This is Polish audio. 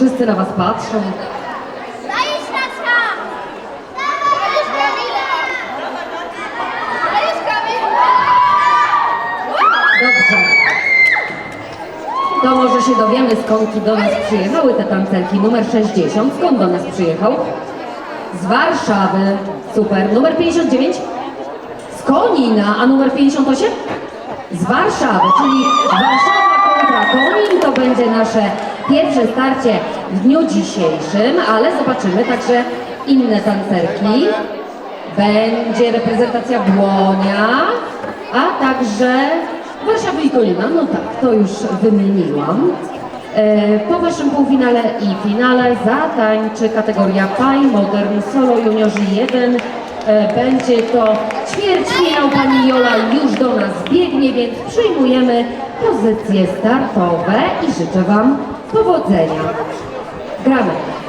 Wszyscy na was patrzą. Dobrze. To może się dowiemy, skąd do nas przyjechały te tancerki. Numer 60, skąd do nas przyjechał? Z Warszawy. Super. Numer 59? Z Konina. A numer 58? Z Warszawy, czyli Warszawa kontra Konin to będzie nasze pierwsze starcie w dniu dzisiejszym, ale zobaczymy także inne tancerki. Będzie reprezentacja Błonia, a także Warszawy i Kolina. No tak, to już wymieniłam. E, Po waszym półfinale i finale zatańczy kategoria Pie Modern Solo Juniorzy 1. E, Będzie to ćwierćfinał. Pani Jola już do nas biegnie, więc przyjmujemy pozycje startowe i życzę Wam powodzenia. Gramy.